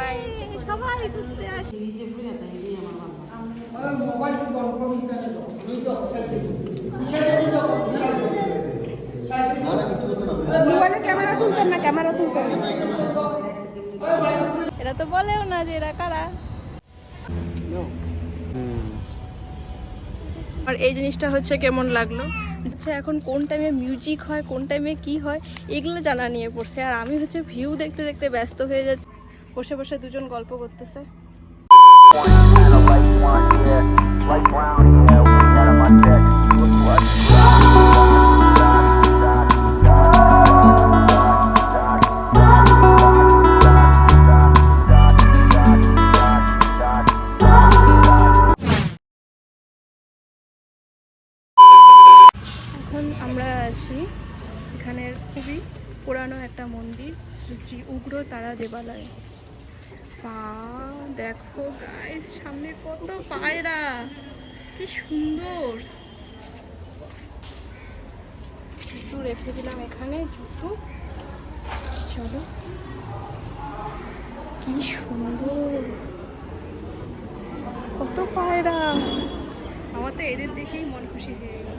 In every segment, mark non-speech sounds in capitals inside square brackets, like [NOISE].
সবাই। সবাই ঘুরতে আসে। মোবাইলে ক্যামেরা তুলতেন না ক্যামেরা তুলতেন এরা তো বলেও না যে এরা কারা। আর এই জিনিসটা হচ্ছে কেমন লাগল? আচ্ছা এখন কোন টাইমে মিউজিক হয় কোন টাইমে কি হয় এগুলো জানা নিয়ে পড়ছে। আর আমি হচ্ছে ভিউ দেখতে দেখতে ব্যস্ত হয়ে যাচ্ছি। বসে বসে দুজন গল্প করতেছে। আমরা খুবই পুরানো একটা মন্দির, শ্রী শ্রী উগ্র তারা দেবালয়। পা, দেখো গাইস সামনে কত পায়রা। কি সুন্দর। জুতো রেখে দিলাম এখানে, জুতো। চলো। কি সুন্দর। কত পায়রা। আমার তো এদের দেখেই মন খুশি হয়ে গেল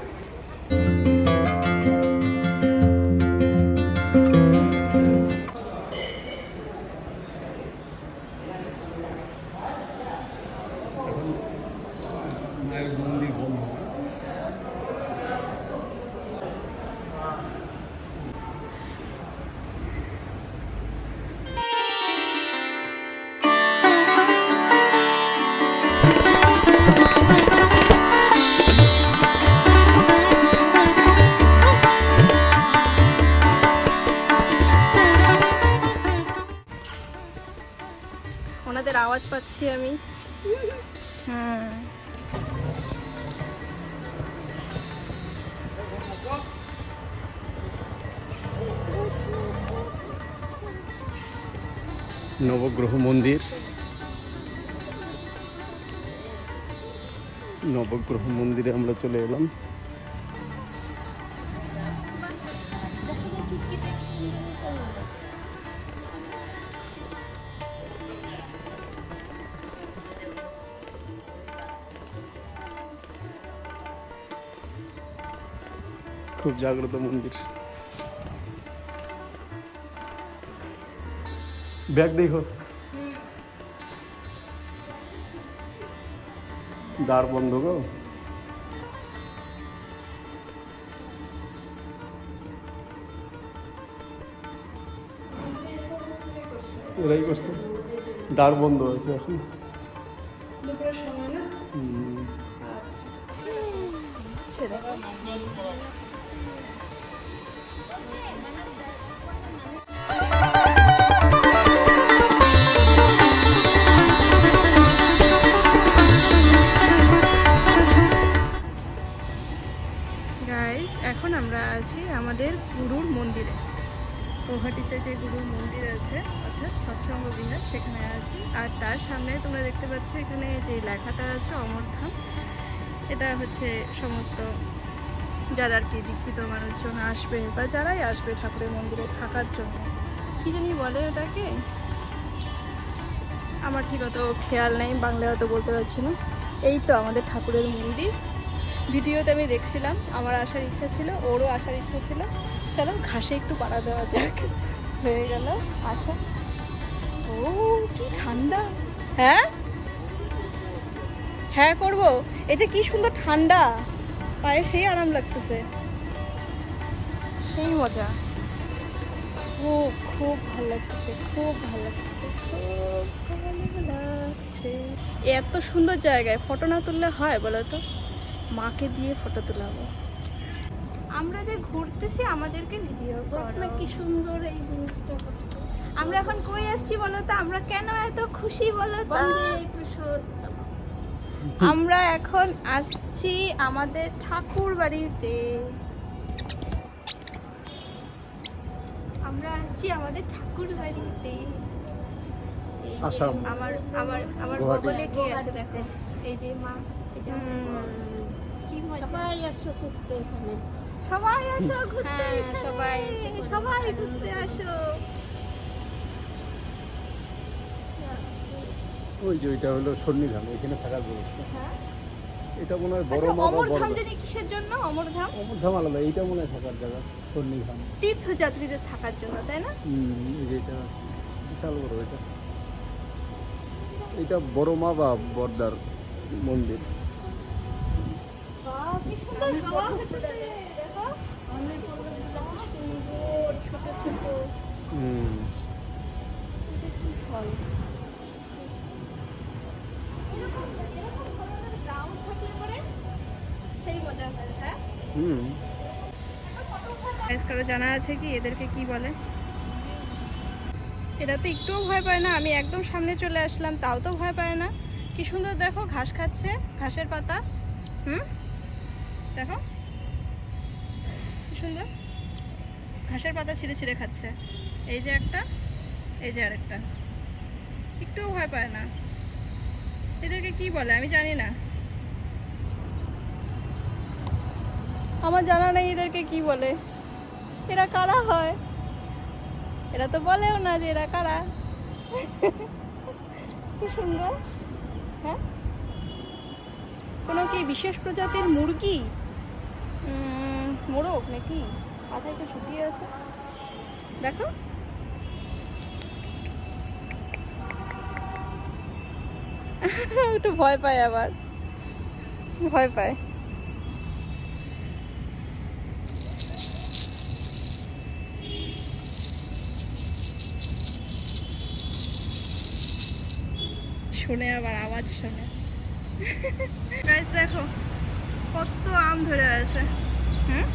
ওনাদের আওয়াজ পাচ্ছি আমি। নবগ্রহ মন্দির। নবগ্রহ মন্দিরে আমরা চলে এলাম। জাগ্রত মন্দির। ব্যাগ দেখো। দ্বার বন্ধ গো। এরাই করছে। দ্বার বন্ধ আছে এখন। সময় না? আমাদের গুরুর মন্দিরে। গৌহাটিতে যে গুরুর মন্দির আছে, অর্থাৎ সৎসঙ্গ বিহার, সেখানে আছি। আর তার সামনে তোমরা দেখতে পাচ্ছ এখানে যে লেখাটা আছে অমরধাম এটা হচ্ছে সমস্ত যারা আর কি দীক্ষিত মানুষজন আসবে বা যারাই আসবে ঠাকুরের মন্দিরে থাকার জন্য। কি জানি বলে ওটাকে আমার ঠিক অত খেয়াল নেই, বাংলায় অত বলতে পারছি না। এই তো আমাদের ঠাকুরের মন্দির। ভিডিওতে আমি দেখছিলাম, আমার আসার ইচ্ছা ছিল, ওরও আসার ইচ্ছা ছিল। চলো, ঘাসে একটু পাড়া দেওয়া যাক। হয়ে গেল আসা। ও, কি ঠান্ডা। হ্যাঁ? হ্যাঁ করব। এই যে কি সুন্দর ঠান্ডা। পায়ে সেই আরাম লাগতেছে। সেই মজা। খুব খুব ভালো লাগতেছে, খুব ভালো লাগতেছে, খুব ভালো লাগছে। এত সুন্দর জায়গায় ফটো না তুললে হয় বলো তো? মাকে দিয়ে ফটো তোলাবো। আমরা যে ঘুরতেছি আমাদেরকে ভিডিও করো। কি সুন্দর এই জিনিসটা আমরা এখন কই আসছি বলো তো? আমরা কেন এত খুশি বলো তো? আমরা এখন আসছি আমাদের ঠাকুর বাড়িতে। আমরা আসছি আমাদের ঠাকুর বাড়িতে। এই যে আসাম। আমার আমার আমার। বগলে কি আছে দেখো? এই যে মা সবাই আসো ঘুরতে এখানে। সবাই আসো ঘুরতে হ্যাঁ, সবাই সবাই ঘুরতে। আসো। ওই যে ওইটা হলো সন্নিধান এখানে থাকার ব্যবস্থা। হ্যাঁ। এটা মনে হয় বড় আচ্ছা মা অমরধাম জানি কিসের জন্য? অমরধাম অমরধাম আলাদা এইটা মনে হয় থাকার জায়গা সন্নিধান। তীর্থযাত্রীদের থাকার জন্য তাই না? হুম এই যে এটা বিশাল বড় এটা। এটা বড় মা বা বর্দার মন্দির। কারও জানা আছে কি? এদেরকে কি বলে? এরা তো একটুও ভয় পায় না। আমি একদম সামনে চলে আসলাম, তাও তো ভয় পায় না। কি সুন্দর দেখো, ঘাস খাচ্ছে, ঘাসের পাতা। হুম? দেখো। সুন্দর। ঘাসের পাতা ছিঁড়ে ছিঁড়ে খাচ্ছে। এই যে একটা, এই যে আরেকটা। একটুও ভয় পায় না। এদেরকে কি বলে আমি জানি না। আমার জানা নেই এদেরকে কি বলে। এরা কারা হয়? এরা তো বলেও না যে এরা কারা। কি সুন্দর। হ্যাঁ? কোনো কি বিশেষ প্রজাতির মুরগি? মোরগ নাকি? মাথায় একটু ছুটিয়ে আছে। দেখো। একটু ভয় পায় আবার। ভয় পায়। শুনে আবার আওয়াজ শুনে। [LAUGHS] দেখো। কত আম ধরে আছে। হুম?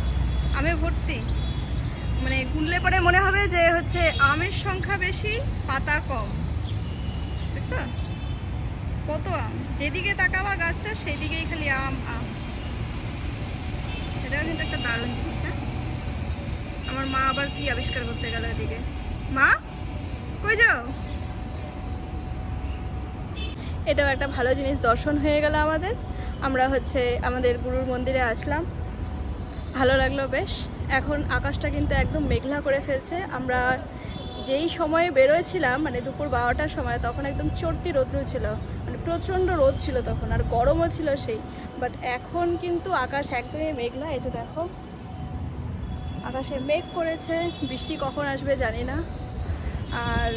আমে ভর্তি। মানে গুনলে পরে মনে হবে যে হচ্ছে আমের সংখ্যা বেশি, পাতা কম। কত আম? যেদিকে তাকাবা গাছটা সেই দিকেই খালি আম আম। এটাও কিন্তু একটা দারুণ জিনিস হ্যাঁ? আমার মা আবার কি আবিষ্কার করতে গেল এদিকে? মা? কই যাও? এটাও একটা ভালো জিনিস, দর্শন হয়ে গেল আমাদের। আমরা হচ্ছে আমাদের গুরুর মন্দিরে আসলাম। ভালো লাগল বেশ। এখন আকাশটা কিন্তু একদম মেঘলা করে ফেলছে। আমরা যেই সময়ে বেরোয়ছিলাম মানে দুপুর বারোটার সময়, তখন একদম চড়তি রৌদ্র ছিল। মানে প্রচণ্ড রোদ ছিল তখন, আর গরমও ছিল সেই। বাট এখন কিন্তু আকাশ একদমই মেঘলা। এই যে দেখো, আকাশে মেঘ করেছে। বৃষ্টি কখন আসবে জানি না। আর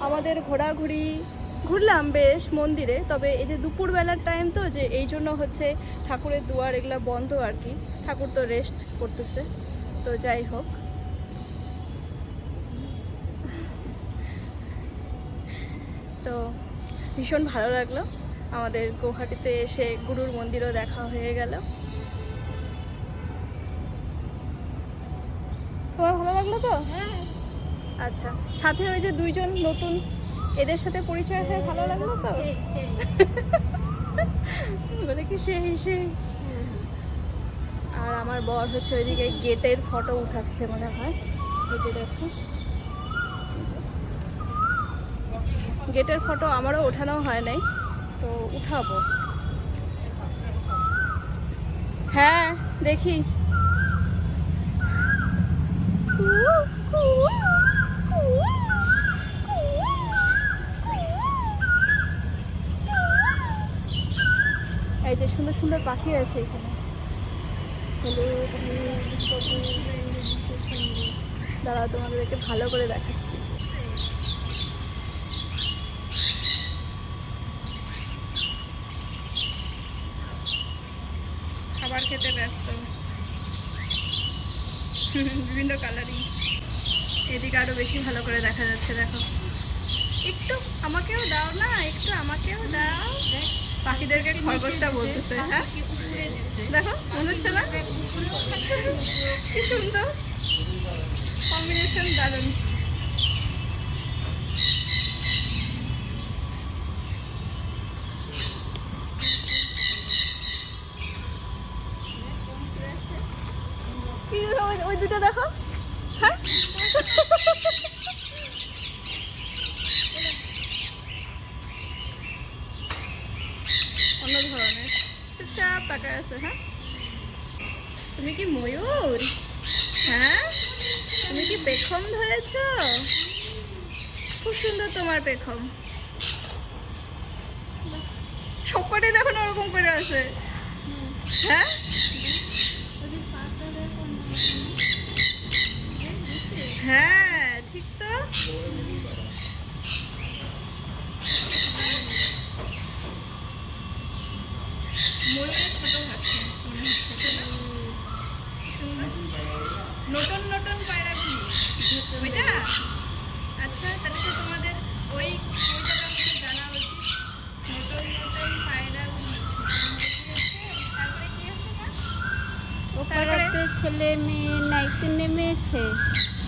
আমাদের ঘোরাঘুরি ঘুরলাম বেশ মন্দিরে তবে এই যে দুপুরবেলার টাইম তো যে এই জন্য হচ্ছে ঠাকুরের দুয়ার এগুলো বন্ধ আর কি। ঠাকুর তো রেস্ট করতেছে তো যাই হোক। তো ভীষণ ভালো লাগল। আমাদের গৌহাটিতে এসে গুরুর মন্দিরও দেখা হয়ে গেল। তোমার ভালো লাগল তো? হ্যাঁ। আচ্ছা সাথে ওই যে দুইজন নতুন এদের সাথে পরিচয় হয়ে ভালো লাগল তো? সেই সেই বলে কি সেই সেই। আর আমার বর হচ্ছে ওইদিকে গেটের ফটো উঠাচ্ছে মনে হয়। এই যে দেখো। গেটের ফটো আমারও ওঠানো হয় নাই তো উঠাবো। হ্যাঁ দেখি। এই যে সুন্দর সুন্দর পাখি আছে এখানে। দাঁড়া তোমাদেরকে ভালো করে দেখাচ্ছি। খাবার খেতে ব্যস্ত। বিভিন্ন কালারিং এদিকে আরও বেশি ভালো করে দেখা যাচ্ছে, দেখো। একটু আমাকেও দাও না, একটু আমাকেও দাও। পাখিদেরকে খরগোশটা বলতেছে হ্যাঁ? দেখো মনে হচ্ছে না? কি সুন্দর কম্বিনেশন দারুণ ওই দুটো দেখো হ্যাঁ অন্য ধরনের চুপচাপ তাকায় আছে হ্যাঁ তুমি কি ময়ূর হ্যাঁ তুমি কি পেখম ধরেছ খুব সুন্দর পেখম সবকটাই দেখো না ওরকম করে আছে। হ্যাঁ? হ্যাঁ ঠিক তো? নতুন নতুন পায়রাগুলি ওইটা? ছেলে মেয়ে নাইতে নেমেছে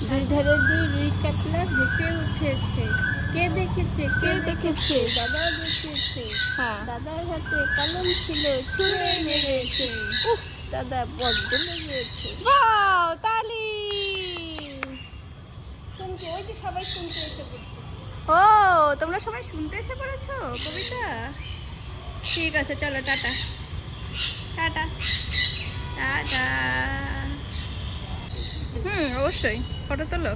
দুই ধারে দুই রুই কাতলা ভেসে উঠেছে। কে দেখেছে কে দেখেছে? দাদা দেখেছে। হ্যাঁ। দাদার হাতে কলম ছিল ছুঁড়ে মেরেছে। দাদা বড্ড লেগেছে। তালি! শুনছে ওই যে সবাই শুনতে এসে ও তোমরা সবাই শুনতে এসে পড়েছো কবিতা? ঠিক আছে চলো টাটা। টাটা। হুম অবশ্যই ফটো তোলো।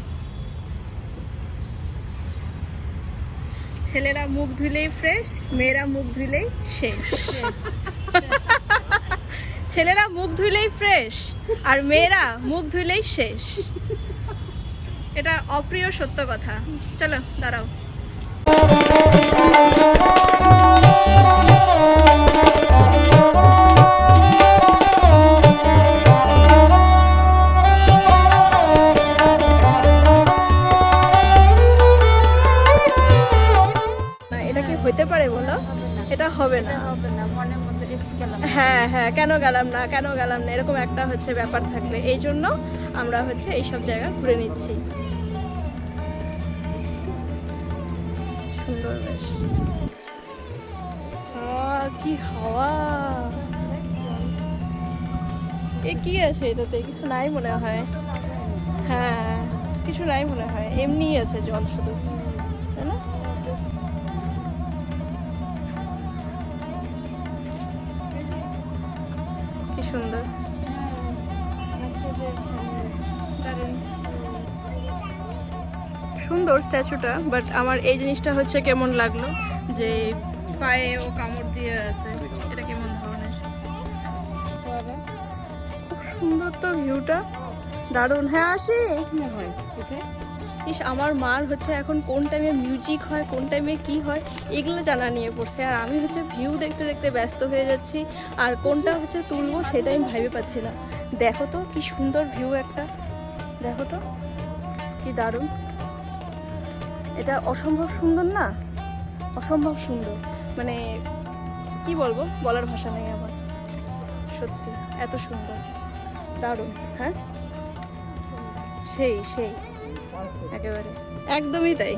ছেলেরা মুখ ধুলেই ফ্রেশ মেয়েরা মুখ ধুলেই শেষ। ছেলেরা মুখ ধুলেই ফ্রেশ আর মেয়েরা মুখ ধুলেই শেষ। এটা অপ্রিয় সত্য কথা। চলো, দাঁড়াও। হ্যাঁ কেন গেলাম না, কেন গেলাম না, এরকম একটা হচ্ছে ব্যাপার থাকলে। এই জন্য আমরা হচ্ছে এইসব জায়গা ঘুরে নিচ্ছি। সুন্দর বেশ। কি হাওয়া। এ, কি আছে এটাতে? কিছু নাই মনে হয়। হ্যাঁ কিছু নাই মনে হয়। এমনিই আছে জল শুধু। সুন্দর স্ট্যাচুটা বাট আমার এই জিনিসটা হচ্ছে কেমন লাগল? যে পায়ে ও কামড় দিয়ে আছে এটা কেমন ধরনের? খুব সুন্দর তো ভিউটা দারুণ। হ্যাঁ আসি। হয় ইস আমার মার হচ্ছে এখন কোন টাইমে মিউজিক হয় কোন টাইমে কি হয় এগুলো জানা নিয়ে পড়ছে। আর আমি হচ্ছে ভিউ দেখতে দেখতে ব্যস্ত হয়ে যাচ্ছি। আর কোনটা হচ্ছে তুলবো সেটা আমি ভেবে পাচ্ছি না। দেখো তো কি সুন্দর ভিউ একটা। দেখো তো কি দারুণ। এটা অসম্ভব সুন্দর না? অসম্ভব সুন্দর। মানে কি বলব? বলার ভাষা নেই আমার। সত্যি, এত সুন্দর। দারুণ হ্যাঁ? সেই সেই। একেবারে। একদমই তাই।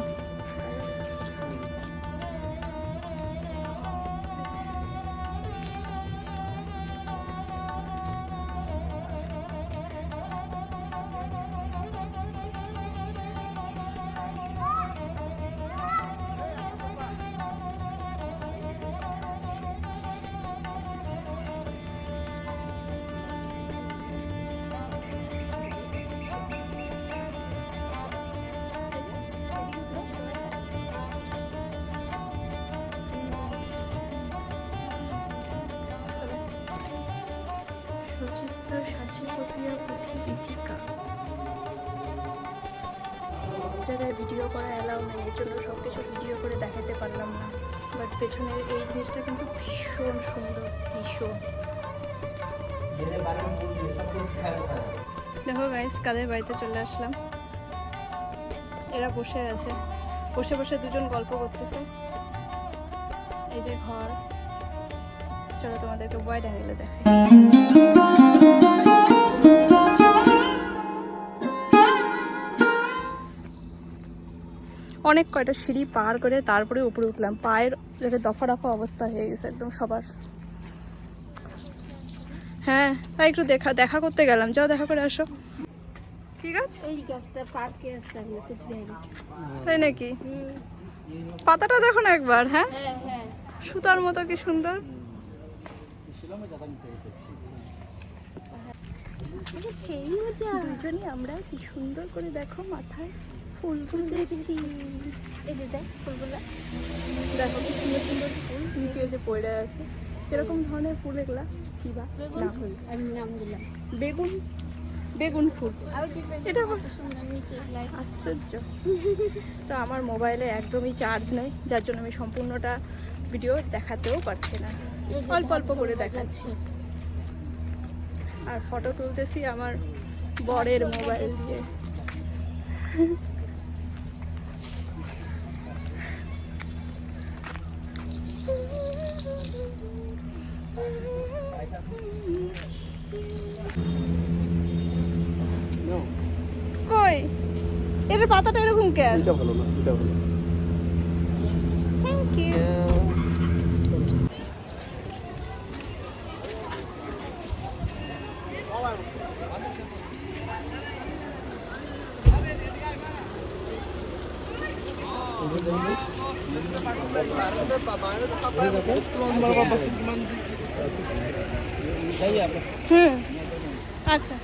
পেছনের এই জিনিসটা কিন্তু ভীষণ সুন্দর, ভীষণ। দেখো গাইস কাদের বাড়িতে চলে আসলাম। এরা বসে আছে। বসে বসে দুজন গল্প করতেছে। এই যে ঘর। চলো তোমাদেরকে বয়েড অ্যাঙ্গেলে দেখাই। অনেক কয়টা সিঁড়ি পার করে তারপরে উপরে উঠলাম। পায়ের একটা দফা দফা অবস্থা হয়ে গেছে একদম সবার। হ্যাঁ তাই একটু দেখা দেখা করতে গেলাম। যাও দেখা করে আসো। গাছ এই গাছটা পার্কে আসতে তাই নাকি? পাতাটা দেখো না একবার হ্যাঁ? হ্যাঁ হ্যাঁ। সুতার মতো কি সুন্দর? সেই মজা। দুজনই আমরা কি সুন্দর করে দেখো মাথায়। ফুল তুলেছি। এই যে দেখ ফুলগুলো। দেখো কি সুন্দর সুন্দর ফুল নিচে যে পড়ে আছে। কীরকম ধরনের ফুল এগুলা? কি বা? নাম? ফুল আমি নাম দিলাম। বেগুন? বেগুন ফুল। এটা সুন্দর নিচে আশ্চর্য। তো আমার মোবাইলে একদমই চার্জ নেই। যার জন্য আমি সম্পূর্ণটা ভিডিও দেখাতেও পারছি না। অল্প অল্প করে দেখাচ্ছি। আর ফটো তুলতেছি আমার বরের মোবাইল দিয়ে। এটার পাতাটা এরকম কেন? এটা ভালো না এটা ভালো। থ্যাংক ইউ হুম আচ্ছা।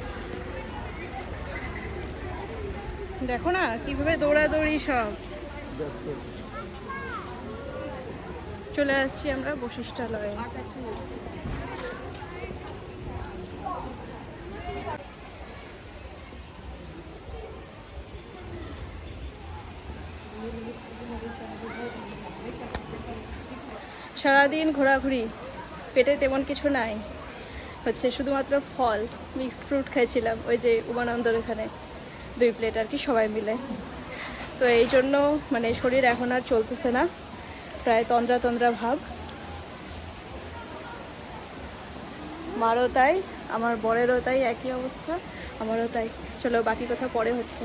দেখো না, কীভাবে দৌড়াদৌড়ি সব। চলে আসছি আমরা বশিষ্ঠালয়ে সারাদিন ঘোরাঘুরি, পেটে তেমন কিছু নাই। হচ্ছে শুধুমাত্র ফল, মিক্সড ফ্রুট খাইছিলাম, ওই যে উমানন্দর এখানে দুই প্লেট আর কি সবাই মিলে। তো এই জন্য মানে শরীর এখন আর চলতেছে না। প্রায় তন্দ্রা তন্দ্রা ভাব। মারও তাই, আমার বরেরও তাই একই অবস্থা, আমারও তাই। চলো বাকি কথা পরে হচ্ছে।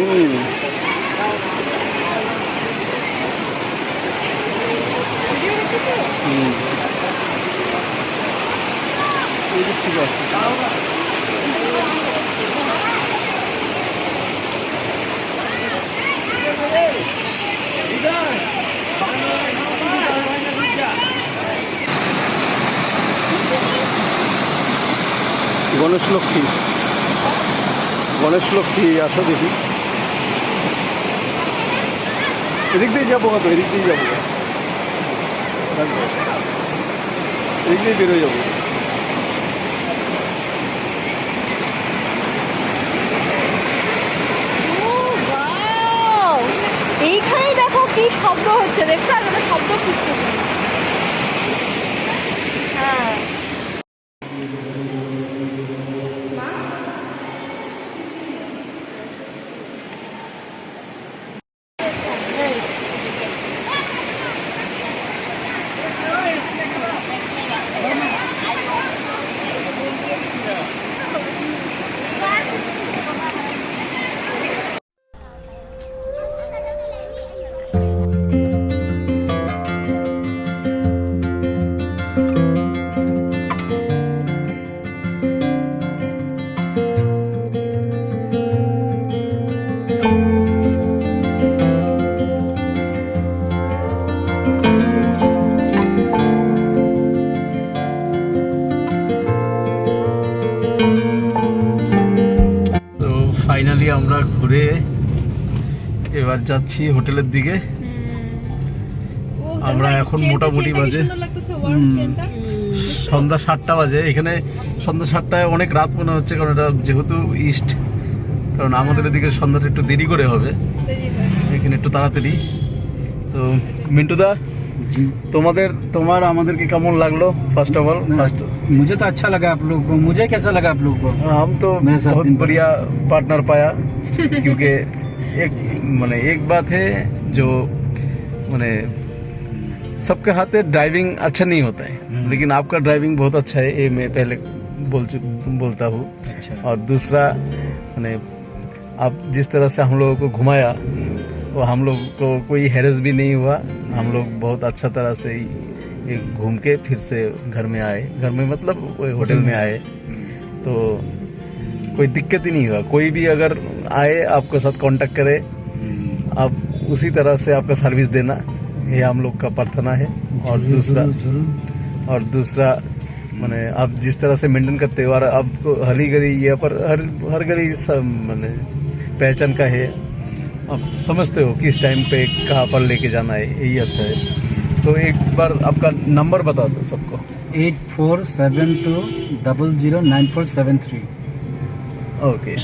হুম ঠিক আছে গণেশ লক্ষ্মী। গণেশ লক্ষ্মী আসো দেখি। এদিক দিয়ে যাব কত? এদিক দিয়ে যাব। এদিক দিয়ে বেরোয় যাব। এইখানেই দেখো কি শব্দ হচ্ছে। দেখতে আর শব্দ করছে ঘুরে এবার যাচ্ছি হোটেলের দিকে। আমরা এখন মোটামুটি বাজে। সন্ধ্যা সাতটা বাজে। এখানে সন্ধ্যা সাতটায় অনেক রাত মনে হচ্ছে কারণ এটা যেহেতু ইস্ট কারণ আমাদের এদিকে সন্ধ্যাটা একটু দেরি করে হবে। এখানে একটু তাড়াতাড়ি। তো মিন্টুদা তোমাদের তোমার আমাদেরকে কেমন লাগল ফার্স্ট অফ অল ফার্স্ট मुझे तो अच्छा लगा आप लोग को। मुझे कैसा लगा आप लोग को? हम तो बहुत बढ़िया पार्टनर पाया [LAUGHS] क्योंकि एक मैंने एक बात है जो मैंने सबके हाथ में ड्राइविंग अच्छा नहीं होता है। हम्म। लेकिन आपका ड्राइविंग बहुत अच्छा है ये मैं पहले बोल चु- बोलता हूँ। अच्छा। और दूसरा मैंने आप जिस तरह से हम लोगों को घुमाया वो हम लोग को कोई हैरस भी नहीं हुआ। हम लोग बहुत अच्छा तरह से ही घूम के फिर से घर में आए। घर में मतलब होटल में आए। तो कोई दिक्कत ही नहीं हुआ। कोई भी अगर आए आपके साथ कांटेक्ट करे आप उसी तरह से आपका सर्विस देना। ये हम लोग का प्रार्थना है। और दूसरा और दूसरा मैंने आप जिस तरह से मेंटेन करते हो और आपको हरी गली यहाँ पर हर हर गली सब मैंने पहचान का है। आप समझते हो किस टाइम पे कहाँ पर लेके जाना है यही अच्छा है। तो एक बार आपका नंबर बता दो सबको। Eight four seven two double zero nine four seven three. Okay.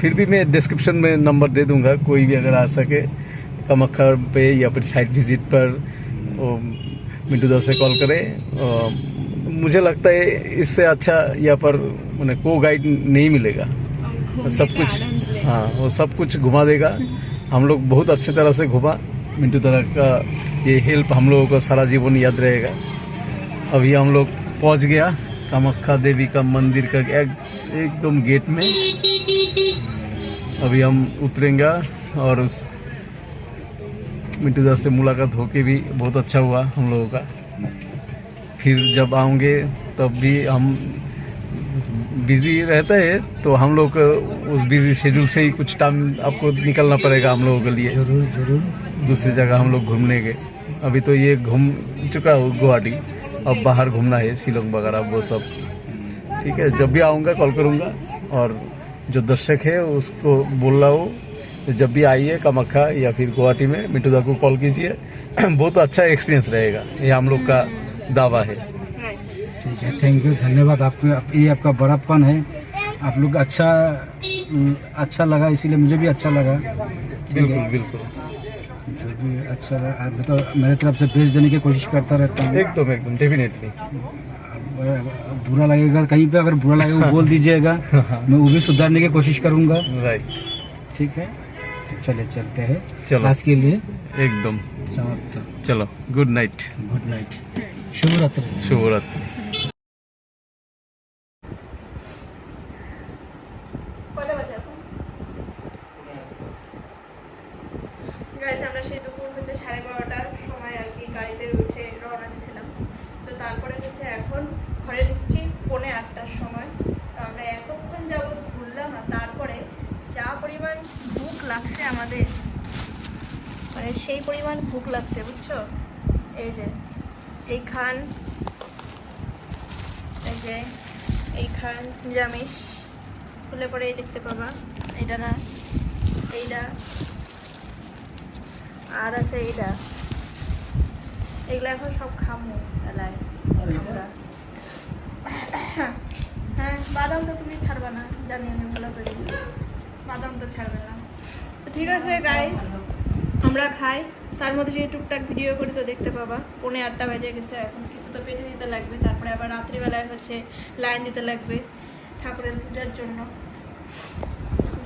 फिर भी मैं डिस्क्रिप्शन में नंबर दे दूँगा कोई भी अगर आ सके कमक्खर पे या फिर साइट विज़िट पर वो मिंटू दा से कॉल करे। मुझे लगता है इससे अच्छा यहाँ पर मैंने को गाइड नहीं मिलेगा। सब कुछ हाँ वो सब कुछ घुमा देगा। हम लोग बहुत अच्छे तरह से घुमा। मिंटू तरह का ये हेल्प हम लोगों को सारा जीवन याद रहेगा। अभी हम लोग पहुँच गया कामाख्या देवी का मंदिर का एक, एकदम गेट में। अभी हम उतरेंगे और उस मिट्टू दास से मुलाकात होके भी बहुत अच्छा हुआ हम लोगों का। फिर जब आऊँगे तब भी हम बिज़ी रहते हैं तो हम लोग उस बिज़ी शेड्यूल से ही कुछ टाइम आपको निकलना पड़ेगा हम लोगों के लिए। ज़रूर ज़रूर। दूसरी जगह हम लोग घूमने गए। अभी तो ये घूम चुका हूँ गुवाहाटी अब बाहर घूमना है शिलोंग वगैरह वो सब। ठीक है जब भी आऊँगा कॉल करूँगा। और जो दर्शक है उसको बोल रहा हूँ जब भी आइए कामाख्या या फिर गुवाहाटी में मिट्टूदा को कॉल कीजिए। [CLEARS THROAT] बहुत अच्छा एक्सपीरियंस रहेगा। ये हम लोग का दावा है। ठीक है। थैंक यू धन्यवाद आपके आप, ये आपका बड़ापन है। आप लोग अच्छा अच्छा लगा इसीलिए मुझे भी अच्छा लगा। बिल्कुल बिल्कुल। जो भी अच्छा लगा आप तो मेरे तरफ़ से भेज देने की कोशिश करता रहता हूँ। एकदम एकदम डेफिनेटली बुरा लगेगा कहीं पे अगर बुरा लगेगा वो बोल दीजिएगा। [LAUGHS] मैं वो भी सुधारने की कोशिश करूँगा। राइट ठीक है? तो चले चलते हैं। चलो। आज के लिए एकदम। समाप्त। चलो गुड नाइट गुड नाइट शुभ रात्रि शुभ रात्रि বাদাম তো তুমি ছাড়বে না, জানি আমি ভালো করে। বাদাম তো ছাড়বে না। তো ঠিক আছে গাইস আমরা খাই। তার মধ্যে যদি টুকটাক ভিডিও করি তো দেখতে পাবা। পৌনে আটটা বেজে গেছে, এখন কিছু তো পেটে দিতে লাগবে। তারপরে আবার রাত্রিবেলায় হচ্ছে লাইন দিতে লাগবে ঠাকুরের পূজার জন্য।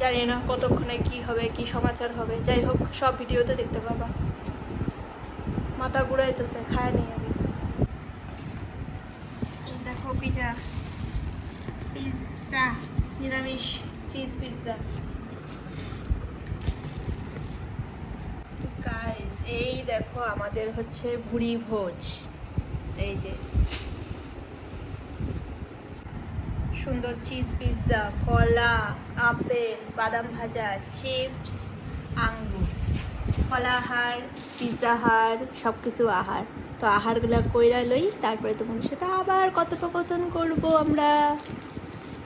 জানি না কতক্ষণে কি হবে, কি সমাচার হবে। যাই হোক, সব ভিডিওতে দেখতে পাবা। মাথা ঘুরাইতেছে, খায় নেই আমি। দেখো, পিজা। পিৎজা নিরামিষ চিজ পিৎজা এই দেখো আমাদের হচ্ছে ভুড়ি ভোজ। এই যে। সুন্দর চিজ পিৎজা কলা, আপেল, বাদাম ভাজা চিপস আঙ্গুর। ফলাহার পিৎজাহার সব কিছু আহার। তো আহারগুলো কইরা লই, তারপরে তোমাদের সাথে আবার কথোপকথন করব আমরা।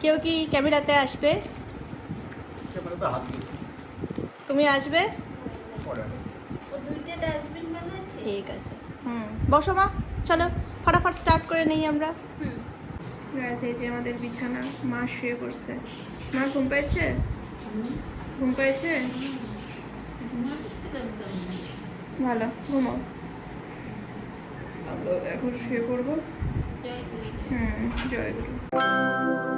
কেউ কি ক্যামেরাতে আসবে? তুমি আসবে? ঠিক আছে। হুম বসো মা চলো ফটাফট স্টার্ট করে নেই আমরা। হুম। এই যে আমাদের বিছানা মা শুয়ে পড়ছে। মা ঘুম পেয়েছে ঘুম পেয়েছে ভালো ঘুমাও। আমরা এখন শুয়ে পড়ব। হুম জয় গুরু।